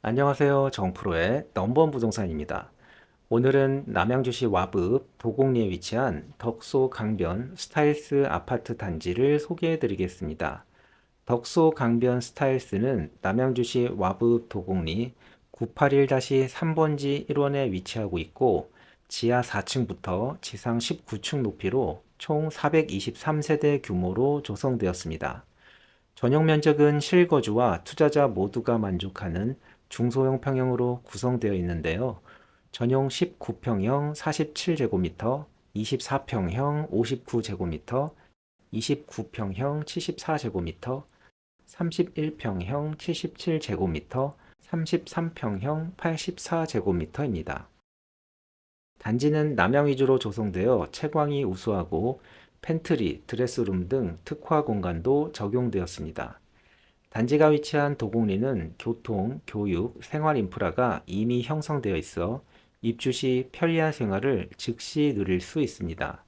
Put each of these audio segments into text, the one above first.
안녕하세요. 정프로의 넘버원 부동산입니다. 오늘은 남양주시 와브 도곡리에 위치한 덕소 강변 스타일스 아파트 단지를 소개해 드리겠습니다. 덕소 강변 스타일스는 남양주시 와브 도곡리 981-3번지 1원에 위치하고 있고 지하 4층부터 지상 19층 높이로 총 423세대 규모로 조성되었습니다. 전용 면적은 실거주와 투자자 모두가 만족하는 중소형 평형으로 구성되어 있는데요. 전용 19평형 47제곱미터, 24평형 59제곱미터, 29평형 74제곱미터, 31평형 77제곱미터, 33평형 84제곱미터입니다. 단지는 남양 위주로 조성되어 채광이 우수하고 팬트리, 드레스룸 등 특화 공간도 적용되었습니다. 단지가 위치한 도곡리는 교통, 교육, 생활 인프라가 이미 형성되어 있어 입주 시 편리한 생활을 즉시 누릴 수 있습니다.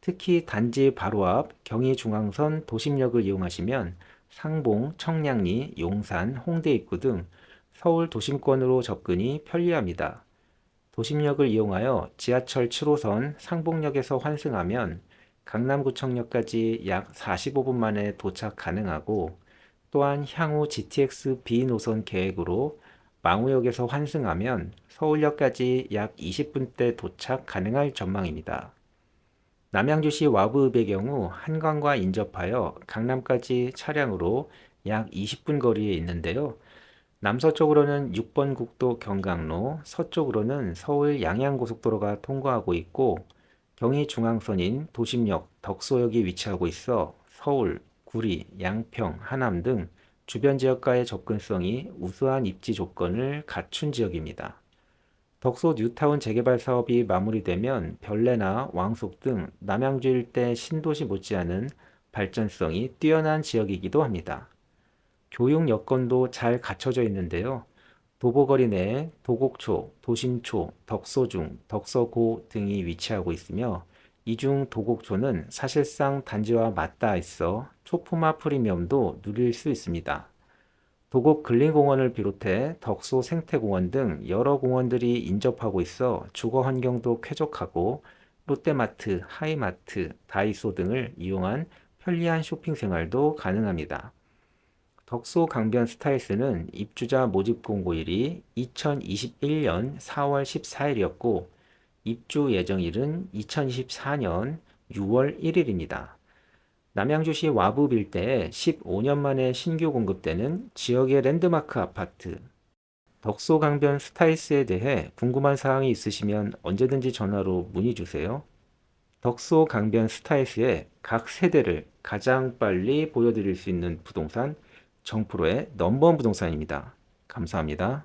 특히 단지 바로 앞 경의중앙선 도심역을 이용하시면 상봉, 청량리, 용산, 홍대 입구 등 서울 도심권으로 접근이 편리합니다. 도심역을 이용하여 지하철 7호선 상봉역에서 환승하면 강남구청역까지 약 45분 만에 도착 가능하고 또한 향후 GTX B 노선 계획으로 망우역에서 환승하면 서울역까지 약 20분대 도착 가능할 전망입니다. 남양주시 와브읍의 경우 한강과 인접하여 강남까지 차량으로 약 20분 거리에 있는데요. 남서쪽으로는 6번 국도 경강로, 서쪽으로는 서울 양양고속도로가 통과하고 있고 경의중앙선인 도심역, 덕소역이 위치하고 있어 서울, 구리, 양평, 하남 등 주변 지역과의 접근성이 우수한 입지 조건을 갖춘 지역입니다. 덕소 뉴타운 재개발 사업이 마무리되면 별내나 왕속 등 남양주 일대 신도시 못지않은 발전성이 뛰어난 지역이기도 합니다. 교육 여건도 잘 갖춰져 있는데요. 도보거리 내에 도곡초, 도심초, 덕소중, 덕서고 등이 위치하고 있으며 이중 도곡초는 사실상 단지와 맞닿아 있어 초품화 프리미엄도 누릴 수 있습니다. 도곡 근린공원을 비롯해 덕소 생태공원 등 여러 공원들이 인접하고 있어 주거 환경도 쾌적하고 롯데마트, 하이마트, 다이소 등을 이용한 편리한 쇼핑 생활도 가능합니다. 덕소 강변 스타일스는 입주자 모집 공고 일이 2021년 4월 14일이었고 입주 예정일은 2024년 6월 1일입니다. 남양주시 와부 일대에 15년 만에 신규 공급되는 지역의 랜드마크 아파트 덕소 강변 스타일스에 대해 궁금한 사항이 있으시면 언제든지 전화로 문의 주세요. 덕소 강변 스타일스의 각 세대를 가장 빨리 보여드릴 수 있는 부동산 정프로의 넘버원 부동산입니다. 감사합니다.